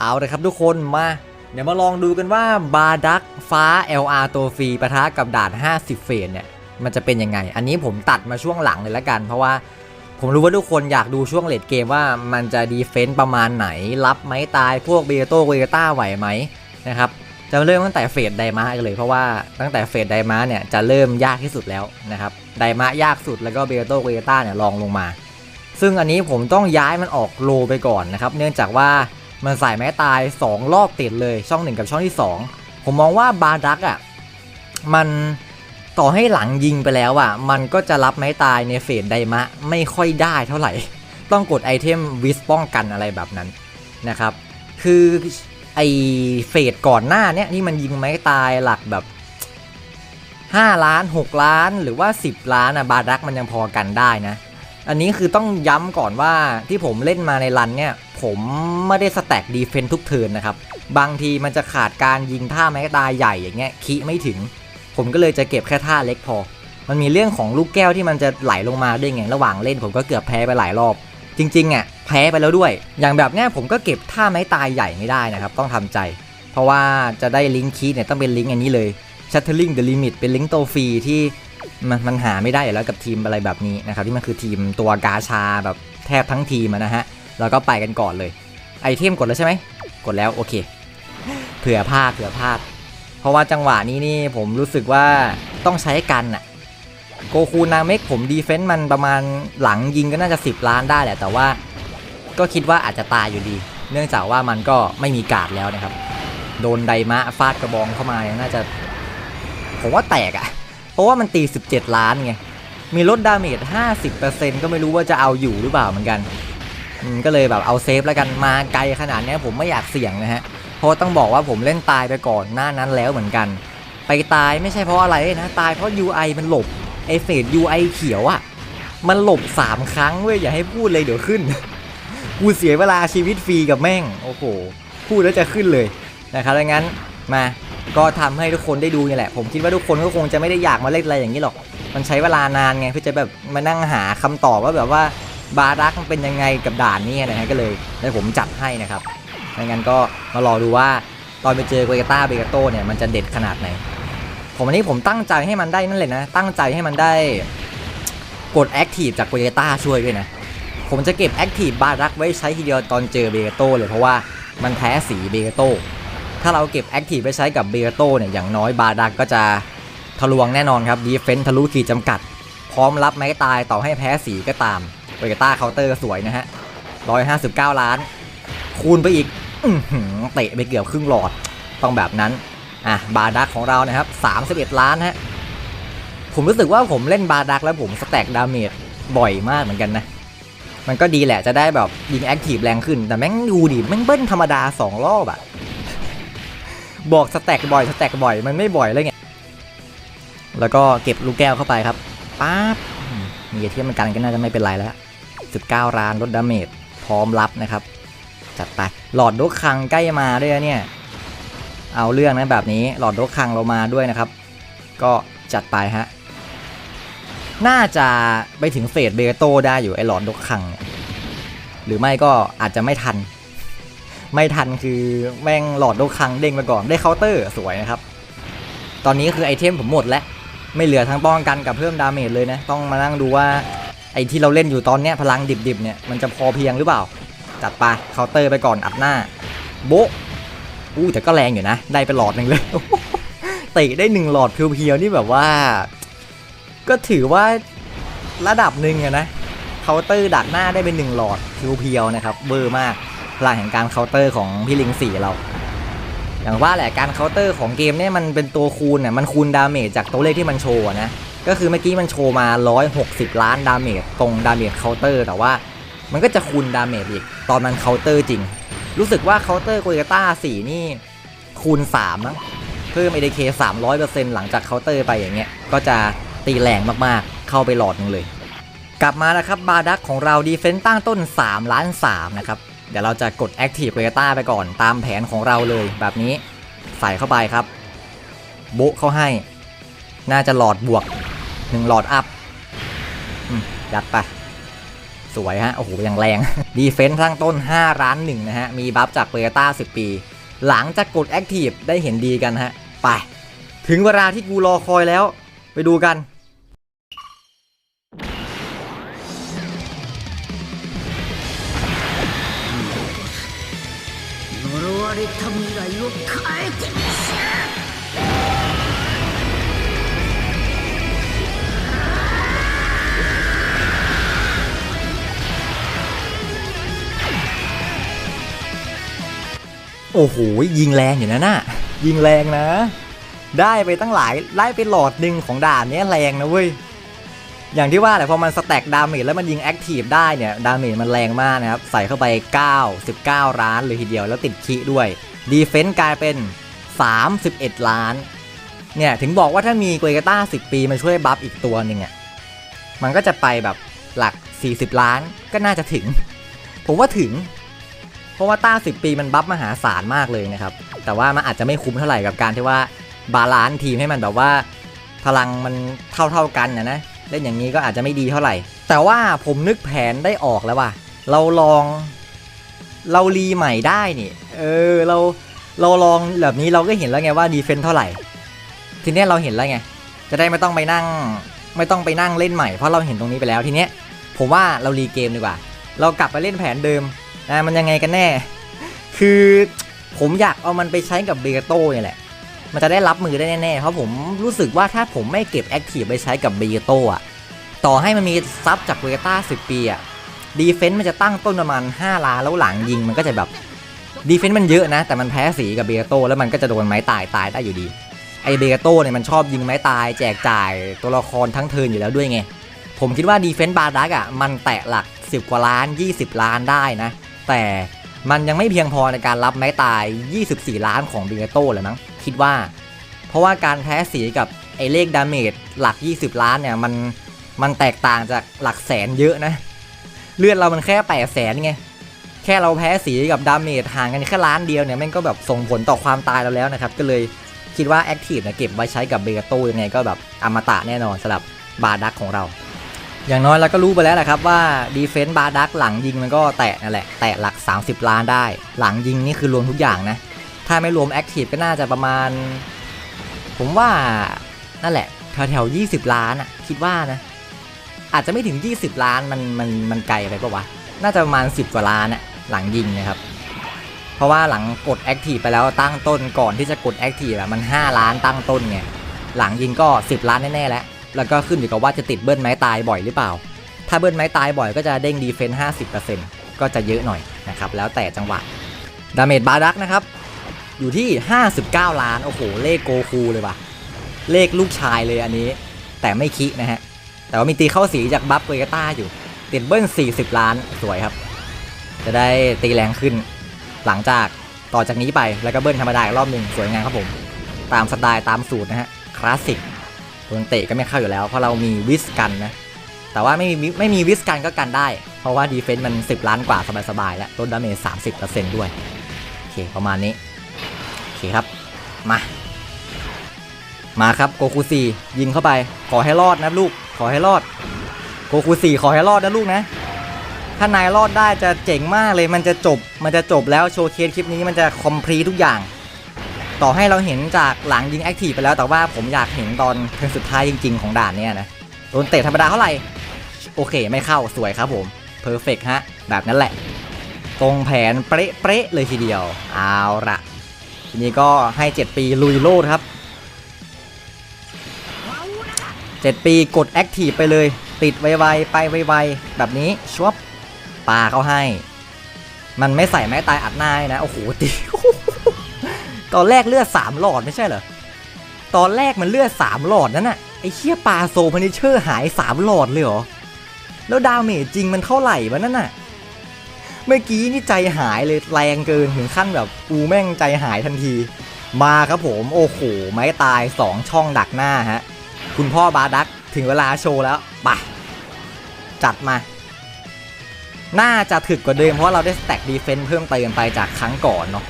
เอาเลยครับทุกคนมา เดี๋ยวมาลองดูกันว่าบาดักฟ้า LR ตัวฟรีปะทะกับด่าน 50 เฟสเนี่ย มันจะเป็นยังไง อันนี้ผมตัดมาช่วงหลังเลยละกัน เพราะว่าผมรู้ว่าทุกคนอยากดูช่วงเลดเกมว่ามันจะดีเฟนต์ประมาณไหน รับไหมตายพวกเบโต้เวต้าไหวไหมนะครับจะเริ่มตั้งแต่เฟสไดมากันเลยเพราะว่าตั้งแต่เฟสไดมาเนี่ยจะเริ่มยากที่สุดแล้วนะครับไดมายากสุดแล้วก็เบโต้เวต้าเนี่ยลองลงมา ซึ่งอันนี้ผมต้องย้ายมันออกโลไปก่อนนะครับ เนื่องจากว่า มันใส่ไม้ตาย 2 รอบติดเลยช่อง 1 กับช่องที่ 2 ผมมองว่าบาดักอะมันต่อให้หลังยิงไปแล้วอะ มันก็จะรับไม้ตายในเฟสไดมะไม่ค่อยได้เท่าไหร่ ต้องกดไอเทมวิสป้องกันอะไรแบบนั้นนะครับ คือไอเฟสก่อนหน้าเนี้ยนี่มันยิงไม้ตายหลักแบบ 5 ล้าน 6 ล้าน หรือว่า 10 ล้านอะบาดักมันยังพอกันได้นะ อันนี้คือต้องย้ำก่อนว่าที่ผมเล่นมาในรันเนี่ย ผมไม่ได้สแต็กดีเฟนทุกเทินนะครับ บางทีมันจะขาดการยิงท่าไม้ตายใหญ่อย่างเงี้ยคีไม่ถึง ผมก็เลยจะเก็บแค่ท่าเล็กพอ มันมีเรื่องของลูกแก้วที่มันจะไหลลงมาด้วยไงระหว่างเล่นผมก็เกือบแพ้ไปหลายรอบ จริงๆอะแพ้ไปแล้วด้วย อย่างแบบเนี้ยผมก็เก็บท่าไม้ตายใหญ่ไม่ได้นะครับ ต้องทำใจ เพราะว่าจะได้ลิงก์คีเนี่ยต้องเป็นลิงก์อันนี้เลย Shattering the Limit เป็นลิงก์โตฟรีที่มันมันหาไม่ได้อยู่แล้วกับทีมอะไรแบบนี้นะครับที่มันคือทีมตัวกาชาแบบแทบทั้งทีมนะฮะ แล้วก็ไปกันก่อนเลย ไอเทมกดแล้วใช่ไหม กดแล้วโอเค เผื่อพลาดเผื่อพลาด เพราะว่าจังหวะนี้นี่ผมรู้สึกว่าต้องใช้กันอะโกคูนาเมกผมดีเฟนต์มันประมาณหลังยิงก็น่าจะ 10 ล้านได้แหละ แต่ว่าก็คิดว่าอาจจะตายอยู่ดี เนื่องจากว่ามันก็ไม่มีการ์ดแล้วนะครับ โดนไดมะฟาดกระบองเข้ามาน่าจะ ผมว่าแตกอะเพราะว่ามันตี 17 ล้านไงมีลดดาเมจ 50%ก็ไม่รู้ว่าจะเอาอยู่หรือเปล่าเหมือนกัน ก็เลยแบบเอาเซฟแล้วกันมาไกลขนาดนี้ผมไม่อยากเสี่ยงนะฮะเพราะต้องบอกว่าผมเล่นตายไปก่อนหน้านั้นแล้วเหมือนกัน ไปตายไม่ใช่เพราะอะไรนะตายเพราะ UI มันหลบไอเฟด UI เขียวอะ่ะมันหลบ 3 ครั้งเว้ยอย่าให้พูดเลยเดี๋ยวขึ้นกูเสียเวลาชีวิตฟรีกับแม่งโอ้โหพูดแล้วจะขึ้นเลยนะครับดังนั้นมาก็ทำให้ทุกคนได้ดูนี่แหละ ผมคิดว่าทุกคนก็คงจะไม่ได้อยากมาเล่นอะไรอย่างนี้หรอก มันใช้เวลานานไงเพื่อจะแบบมานั่งหาคำตอบว่าแบบว่า บารักมันเป็นยังไงกับด่านนี้นะฮะก็เลยได้ผมจัดให้นะครับไม่งั้นก็มารอดูว่าตอนไปเจอเกเกต้าเบเกโตเนี่ยมันจะเด็ดขนาดไหน ผมอันนี้ผมตั้งใจให้มันได้นั่นเลยนะ ตั้งใจให้มันได้กดแอคทีฟจากเบเกต้าช่วยด้วยนะ ผมจะเก็บแอคทีฟบารักไว้ใช้ทีเดียวตอนเจอเบเกโตเลยเพราะว่ามันแพ้สีเบเกโตถ้าเราเก็บแอคทีฟไปใช้กับเบโตเนี่ยอย่างน้อยบาดักก็จะทะลวงแน่นอนครับดีเฟนทะลุขีดจำกัด พร้อมรับไม้ตายต่อให้แพ้สีก็ตามเบเกต้าเคาน์เตอร์สวยนะฮะ159ล้าน คูณไปอีกอืเตะไปเกือบครึ่งหลอดต้องแบบนั้นอะบาดักของเรานะครับ31ล้านฮะผมรู้สึกว่าผมเล่นบาดักแล้วผมสแต็กดาเมจบ่อยมากเหมือนกันนะ มันก็ดีแหละจะได้แบบยิงแอคทีฟแรงขึ้น แต่แม่งดูดิแม่งเบิ้ลธรรมดา 2 รอบอะบอกสแต็กบ่อยสแต็กบ่อยมันไม่บ่อยเลยไงแล้วก็เก็บลูกแก้วเข้าไปครับ ป๊าบมีเทียมกันก็น่าจะไม่เป็นไรแล้ว19ล้านลดดาเมจพร้อมรับนะครับ จัดไปหลอดดกคังใกล้มาด้วยนะเนี่ย เอาเรื่องนะแบบนี้หลอดดกคังเรามาด้วยนะครับ ก็จัดไปฮะน่าจะไปถึงเฟสเบโตได้อยู่ไอหลอดดกคัง หรือไม่ก็อาจจะไม่ทัน ไม่ทันคือแม่งหลอดโดคังเด้งไปก่อนได้เคาน์เตอร์สวยนะครับ ตอนนี้คือไอเทมผมหมดแล้ว ไม่เหลือทั้งป้องกันกับเพิ่มดาเมจเลยนะ ต้องมานั่งดูว่าไอที่เราเล่นอยู่ตอนเนี้ยพลังดิบๆเนี่ยมันจะพอเพียงหรือเปล่า จัดไปเคาน์เตอร์ไปก่อนอัดหน้า โบะอู้แต่ก็แรงอยู่นะ ได้ไปหลอดหนึ่งเลยเตะได้หนึ่งหลอดเพียวๆนี่แบบว่า ก็ถือว่าระดับหนึ่งอะนะเคาน์เตอร์ดักหน้าได้เป็นหนึ่งหลอดเพียวๆนะครับเบอร์มากพลังแห่งการเคาน์เตอร์ของพี่ลิงสี่เรา อย่างว่าแหละการเคาน์เตอร์ของเกมเนี่ยมันเป็นตัวคูณน่ะมันคูณดาเมจจากตัวเลขที่มันโชว์นะก็คือเมื่อกี้มันโชว์มา 160 ล้านดาเมจตรงดาเมจเคาน์เตอร์ แต่ว่ามันก็จะคูณดาเมจอีกตอนมันเคาน์เตอร์จริง รู้สึกว่าเคาน์เตอร์โกเกต้า4นี่คูณ3มั้งเพิ่ม ADK 300%หลังจากเคาน์เตอร์ไปอย่างเงี้ยก็จะตีแรงมากๆ เข้าไปหลอดนึงเลย กลับมานะครับบาดักของเราดีเฟนต์ตั้งต้น 3 ล้าน3นะครับ ดี๋ยวเราจะกด Active v e g a t a ไปก่อนตามแผนของเราเลยแบบนี้ใส่เข้าไปครับโบะเข้าให้ น่าจะหลอดบวก 1 หลอดอัพอยัดไป สวยฮะ โอ้โหยังแรง ดีเฟนส์ทั้งต้น 5 ร้านหนึ่งนะฮะ มีบัฟจากเปอร์ต้า10 ปี หลังจากกดแอคทีฟได้เห็นดีกันฮะ ไป ถึงเวลาที่กูรอคอยแล้ว ไปดูกัน れた未来を変えてみせる โอ้โห ยิงแรงอยู่นะน่ะ ยิงแรงนะ ได้ไปตั้งหลายไล่ไปหลอดหนึ่งของด่านเนี้ยแรงนะเว้ย อย่างที่ว่าแหละพอมันสแต็กดาเมจแล้วมันยิงแอคทีฟได้เนี่ยดาเมจมันแรงมากนะครับ ใส่เข้าไป 9 19 ล้านเลยทีเดียวแล้วติดคิด้วยดีเฟนต์กลายเป็น 31 ล้าน เนี่ย ถึงบอกว่าถ้ามีเกรต้า 10 ปีมันช่วยบัฟอีกตัวหนึ่งอะมันก็จะไปแบบหลัก 40 ล้านก็น่าจะถึง ผมว่าถึง เพราะว่าต้า 10 ปีมันบัฟมหาศาลมากเลยนะครับ แต่ว่ามันอาจจะไม่คุ้มเท่าไหร่กับการที่ว่าบาลานซ์ทีมให้มันแบบว่า พลังมันเท่าเท่าๆกันนะนะ เล่นอย่างนี้ก็อาจจะไม่ดีเท่าไหร่ แต่ว่าผมนึกแผนได้ออกแล้วว่า เราลอง เรารีใหม่ได้นี่ เออเราเราลองแบบนี้เราก็เห็นแล้วไงว่าดีเฟนเท่าไหร่ ทีเนี้ยเราเห็นแล้วไง จะได้ไม่ต้องไปนั่ง ไม่ต้องไปนั่งเล่นใหม่เพราะเราเห็นตรงนี้ไปแล้วทีเนี้ยผมว่าเรารีเกมดีกว่า เรากลับไปเล่นแผนเดิมนะมันยังไงกันแน่ คือผมอยากเอามันไปใช้กับเบโต้เนี่ยแหละ มันจะได้รับมือได้แน่ๆ เพราะผมรู้สึกว่าถ้าผมไม่เก็บแอคทีฟไปใช้กับเบเกโต้อะต่อให้มันมีซับจากเบเกต้า10 ปีอะดีเฟนต์มันจะตั้งต้นประมาณ 5 ล้านแล้วหลังยิงมันก็จะแบบดีเฟนต์มันเยอะนะ แต่มันแพ้สีกับเบเกโต้แล้วมันก็จะโดนไม้ตายตายได้อยู่ดี ไอเบเกโต้เนี่ยมันชอบยิงไม้ตาย แจกจ่ายตัวละครทั้งเทินอยู่แล้วด้วยไง ผมคิดว่าดีเฟนต์บาร์ดักอะมันแตะหลัก 10 กว่าล้าน 20 ล้านได้นะ แต่ มันยังไม่เพียงพอในการรับไม้ตาย 24 ล้านของเบเกโต้เลยมั้งคิดว่า เพราะว่าการแพ้สีกับไอเลขดาเมจหลัก 20 ล้านเนี่ยมันมันแตกต่างจากหลักแสนเยอะนะ เลือดเรามันแค่แปดแสนไง แค่เราแพ้สีกับดาเมจห่างกันแค่ล้านเดียวเนี่ยม่งก็แบบส่งผลต่อความตายเราแล้วนะครับ ก็เลยคิดว่าแอคทีฟเนี่ยเก็บไว้ใช้กับเบเกโต้ยังไงก็แบบอมตะแน่นอนสำหรับบาดักของเรา อย่างน้อยเราก็รู้ไปแล้วแหละครับว่าดีเฟนต์บาร์ดักหลังยิงมันก็แตะนั่นแหละ แตะหลัก 30 ล้านได้ หลังยิงนี่คือรวมทุกอย่างนะ ถ้าไม่รวมแอคทีฟก็น่าจะประมาณ ผมว่านั่นแหละแถวแถวๆ20ล้านอะคิดว่านะ อาจจะไม่ถึง 20 ล้านมันมันมันไกลไปปะวะ น่าจะประมาณ 10 กว่าล้านอะหลังยิงนะครับ เพราะว่าหลังกดแอคทีฟไปแล้วตั้งต้นก่อนที่จะกดแอคทีฟอะมัน 5 ล้านตั้งต้นไงหลังยิงก็ 10 ล้านแน่ๆแล้ว แล้วก็ขึ้นอยู่กับว่าจะติดเบิ้ลไม้ตายบ่อยหรือเปล่า ถ้าเบิ้ลไม้ตายบ่อยก็จะเด้งดีเฟนส์50%ก็จะเยอะหน่อยนะครับ แล้วแต่จังหวะ ดาเมจบาดักนะครับ อยู่ที่ 59 ล้าน โอ้โห เลขโกคูเลยว่ะ เลขลูกชายเลยอันนี้ แต่ไม่คินะฮะ แต่ว่ามีตีเข้าสีจากบัฟเวกต้าอยู่ ติดเบิ้ล 40 ล้าน สวยครับ จะได้ตีแรงขึ้น หลังจากต่อจากนี้ไป แล้วก็เบิ้ลธรรมดาอีกรอบหนึ่งสวยงามครับผม ตามสไตล์ตามสูตรนะฮะ คลาสสิก โดนเตะก็ไม่เข้าอยู่แล้ว เพราะเรามีวิสกันนะ แต่ว่าไม่มีไม่มีวิสกันก็กันได้ เพราะว่าดีเฟนต์มัน 10 ล้านกว่าสบายๆแล้วลดดาเมจ30%ด้วย โอเค ประมาณนี้ โอเคครับ มา มาครับโกคูซียิงเข้าไป ขอให้รอดนะลูก ขอให้รอด โกคูซีขอให้รอดนะลูกนะ ถ้านายรอดได้จะเจ๋งมากเลย มันจะจบ มันจะจบแล้วโชว์เคสคลิปนี้มันจะคอมพลีทุกอย่าง ต่อให้เราเห็นจากหลังยิงแอคทีฟไปแล้วแต่ว่าผมอยากเห็นตอนเทิร์นสุดท้ายจริง ๆ ของด่านเนี่ยนะโดนเตะธรรมดาเท่าไหร่ โอเคไม่เข้าสวยครับผมเพอร์เฟกฮะ แบบนั้นแหละ ตรงแผนเป๊ะเป๊ะเลยทีเดียว เอาละทีนี้ก็ให้ 7 ปีลุยโลดครับ 7 ปีกดแอคทีฟไปเลย ติดไวๆไปไวๆแบบนี้ชวบปาเขาให้ มันไม่ใส่ไม้ตายอัดหน้านะ โอ้โหตี ตอนแรกเลือด3หลอดไม่ใช่เหรอ ตอนแรกมันเลือด3หลอดนั่นน่ะ ไอ้เชี่ยปลาโซพานิเชอร์หาย3หลอดเลยเหรอ แล้วดาเมจจริงมันเท่าไหร่วะนั่นน่ะ เมื่อกี้นี่ใจหายเลยแรงเกินถึงขั้นแบบกูแม่งใจหายทันที มาครับผมโอ้โหไม้ตาย2ช่องดักหน้าฮะ คุณพ่อบาดักถึงเวลาโชว์แล้วไปจัดมาน่าจะถึกกว่าเดิมเพราะเราได้สแต็กดีเฟนต์เพิ่มเติมไปจากครั้งก่อนเนาะ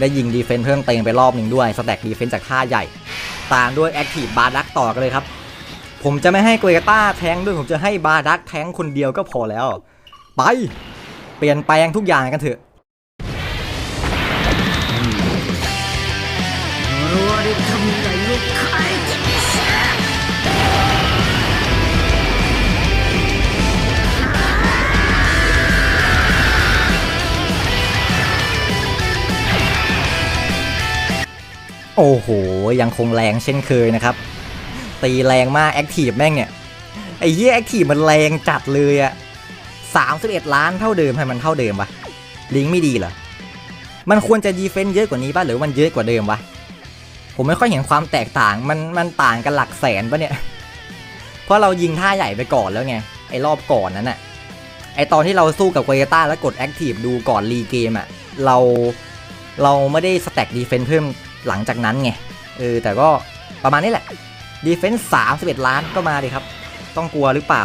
ได้ยิงดีเฟนซ์เพิ่มเต็งไปรอบหนึ่งด้วยสแต็กดีเฟนซ์จากท่าใหญ่ ตามด้วยแอคทีฟบาร์ดักต่อกันเลยครับ ผมจะไม่ให้เกรกาต้าแทงด้วยผมจะให้บาร์ดักแทงคนเดียวก็พอแล้ว ไป เปลี่ยนแปลงทุกอย่างกันเถอะรู้วด้ทำ โอ้โห ยังคงแรงเช่นเคยนะครับ ตีแรงมากแอคทีฟแม่งเนี่ย ไอ้เหี้ยแอคทีฟมันแรงจัดเลยอะ31ล้านเท่าเดิมให้มันเท่าเดิมวะลิงไม่ดีเหรอ มันควรจะดีเฟนต์เยอะกว่านี้ป่ะหรือมันเยอะกว่าเดิมวะ ผมไม่ค่อยเห็นความแตกต่างมันมันต่างกันหลักแสนปะเนี่ย เพราะเรายิงท่าใหญ่ไปก่อนแล้วไง ไอ้รอบก่อนนั้นอะไอตอนที่เราสู้กับเวเต้าแล้วกดแอคทีฟดูก่อนรีเกมอะเราเราไม่ได้สแต็กดีเฟนต์เพิ่ม หลังจากนั้นไง เออ แต่ก็ประมาณนี้แหละดีเฟนส์31ล้านก็มาดิครับ ต้องกลัวหรือเปล่า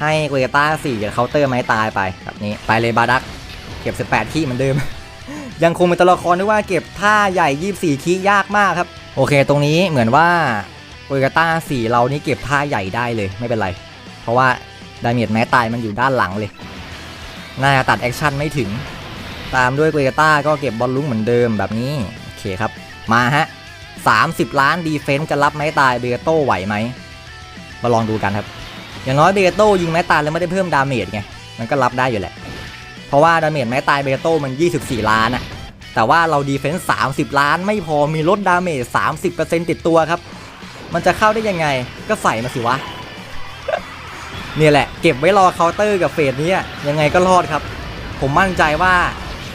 ให้เวต้า4กับเคาน์เตอร์ไม้ตายไปแบบนี้ไปเลยบาดัก เก็บ 18ที่เหมือนเดิม ยังคงเป็นตัวละครที่ว่าเก็บท่าใหญ่ 24คียากมากครับ โอเคตรงนี้เหมือนว่าโอเกต้า4เรานี่เก็บท่าใหญ่ได้เลยไม่เป็นไร เพราะว่าดาเมจแม้ตายมันอยู่ด้านหลังเลยน่าจะตัดแอคชั่นไม่ถึง ตามด้วยเกเต้าก็เก็บบอลลุ้งเหมือนเดิมแบบนี้โอเคครับ มาฮะ 30 ล้านดีเฟนส์จะรับไม้ตายเบโต้ไหวไหม มาลองดูกันครับ อย่างน้อยเบโต้ยิงไม้ตายแล้วไม่ได้เพิ่มดาเมจไง มันก็รับได้อยู่แหละ เพราะว่าดาเมจไม้ตายเบโต้มัน 24 ล้านอะแต่ว่าเราดีเฟนส์30 ล้านไม่พอมีลดดาเมจ30%ติดตัวครับ มันจะเข้าได้ยังไงก็ใส่มาสิวะ เนี่ยแหละ เก็บไว้รอเคาน์เตอร์กับเฟสนี้ยังไงก็รอดครับ ผมมั่นใจว่า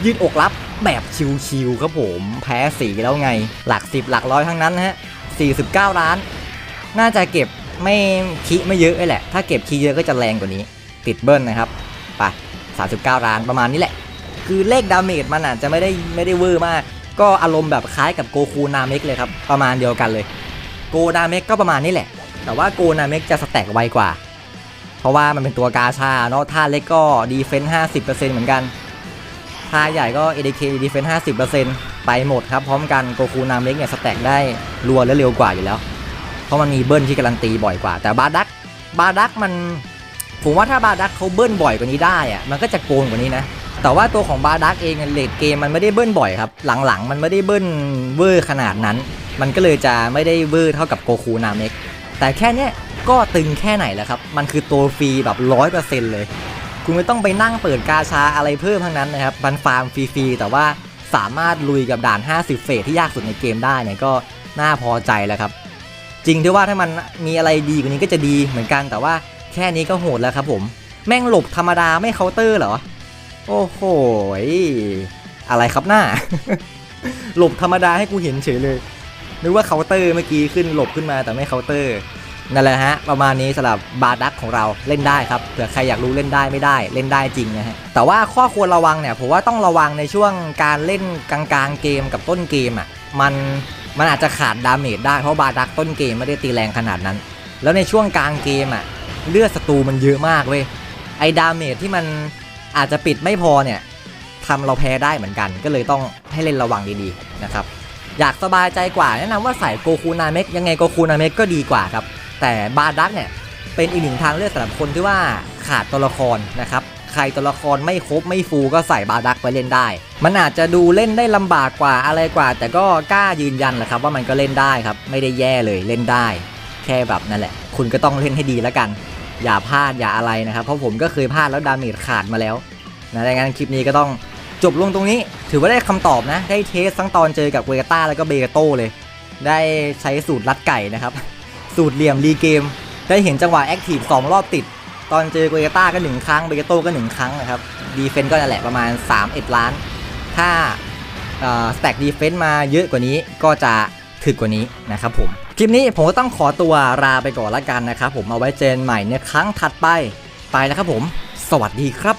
ยืดอกรับ แบบชิวๆครับผมแพ้สีแล้วไง หลัก 10 หลักร้อยทั้งนั้นนะฮะ 49 ล้าน น่าจะเก็บไม่คีไม่เยอะเลยแหละ ถ้าเก็บคีเยอะก็จะแรงกว่านี้ ติดเบิ้ลนะครับไป39 ล้านประมาณนี้แหละ คือเลขดาเมจมันอาจจะไม่ได้ไม่ได้เวอร์มาก ก็อารมณ์แบบคล้ายกับโกคูนาเมกเลยครับ ประมาณเดียวกันเลย โกนาเมกก็ประมาณนี้แหละ แต่ว่าโกนาเมกจะสแต็กไวกว่า เพราะว่ามันเป็นตัวกาชาเนาะท่าเล็กก็ดีเฟนส์50%เหมือนกัน ท่าใหญ่ก็ ADK ดีเฟนส์50%ไปหมดครับ พร้อมกันโกคูนามเล็กเนี่ยสแต็กได้รัวและเร็วกว่าอยู่แล้ว เพราะมันมีเบิ้ลที่การันตีบ่อยกว่า แต่บาดักบาดักมัน ผมว่าถ้าบาดักเขาเบิ้ลบ่อยกว่านี้ได้อะมันก็จะโกงกว่านี้นะ แต่ว่าตัวของบาดักเองเลดเกมมันไม่ได้เบิ้ลบ่อยครับ หลังๆ มันไม่ได้เบิ้ลเวอร์ขนาดนั้น มันก็เลยจะไม่ได้เวอร์เท่ากับโกคูนาเมกแต่แค่เนี้ยก็ตึงแค่ไหนแล้วครับ มันคือตัวฟรีแบบร้อยเปอร์เซ็นต์เลย คุณไม่ต้องไปนั่งเปิดกาชาอะไรเพิ่มทั้งนั้นนะครับบันฟาร์มฟรีๆแต่ว่าสามารถลุยกับด่าน 50 เฟสที่ยากสุดในเกมได้เนี่ยก็น่าพอใจแล้วครับ จริงที่ว่าถ้ามันมีอะไรดีกว่านี้ก็จะดีเหมือนกันแต่ว่าแค่นี้ก็โหดแล้วครับผม แม่งหลบธรรมดาไม่เคาน์เตอร์เหรอ โอ้โหยอะไรครับหน้า หลบธรรมดาให้กูเห็นเฉยเลยนึกว่าเคาน์เตอร์เมื่อกี้ขึ้นหลบขึ้นมาแต่ไม่เคาน์เตอร์ นั่นแหละฮะประมาณนี้สำหรับบาดักของเราเล่นได้ครับเผื่อใครอยากรู้เล่นได้ไม่ได้เล่นได้จริงนะฮะแต่ว่าข้อควรระวังเนี่ยผมว่าต้องระวังในช่วงการเล่นกลางๆเกมกับต้นเกมอะมันมันอาจจะขาดดาเมจได้เพราะบาดักต้นเกมไม่ได้ตีแรงขนาดนั้น แล้วในช่วงกลางเกมอะเลือดศัตรูมันเยอะมากเว้ยไอ้ดาเมจที่มันอาจจะปิดไม่พอเนี่ยทำเราแพ้ได้เหมือนกัน ก็เลยต้องให้เล่นระวังดีๆนะครับอยากสบายใจกว่าแนะนำว่าใส่โกคูนาเมกยังไงโกคูนาเมกก็ดีกว่าครับ แต่บาดักเนี่ยเป็นอีกหนึ่งทางเลือกสำหรับคนที่ว่าขาดตัวละครนะครับใครตัวละครไม่ครบไม่ฟูก็ใส่บาดักไปเล่นได้ มันอาจจะดูเล่นได้ลำบากกว่าอะไรกว่า แต่ก็กล้ายืนยันแหละครับว่ามันก็เล่นได้ครับ ไม่ได้แย่เลยเล่นได้ แค่แบบนั่นแหละ คุณก็ต้องเล่นให้ดีแล้วกัน อย่าพลาดอย่าอะไรนะครับ เพราะผมก็เคยพลาดแล้วดาเมจขาดมาแล้วนะดังนั้นคลิปนี้ก็ต้องจบลงตรงนี้ ถือว่าได้คำตอบนะ ได้เทสทั้งตอนเจอกับเวกาต้าแล้วก็เบเกโต้เลย ได้ใช้สูตรลัดไก่นะครับ สูตรเหลี่ยมรีเกม ได้เห็นจังหวะแอคทีฟ2รอบติด ตอนเจอเบเกต้าก็หนึ่งครั้งเบเกโต้ก็หนึ่งครั้งนะครับดีเฟนต์ก็นั่นแหละประมาณ3 1ล้าน ถ้าสแต็กดีเฟนต์มาเยอะกว่านี้ก็จะถึกกว่านี้นะครับผม คลิปนี้ผมก็ต้องขอตัวลาไปก่อนละกันนะครับผมเอาไว้เจนใหม่ในครั้งถัดไปไปนะครับผม สวัสดีครับ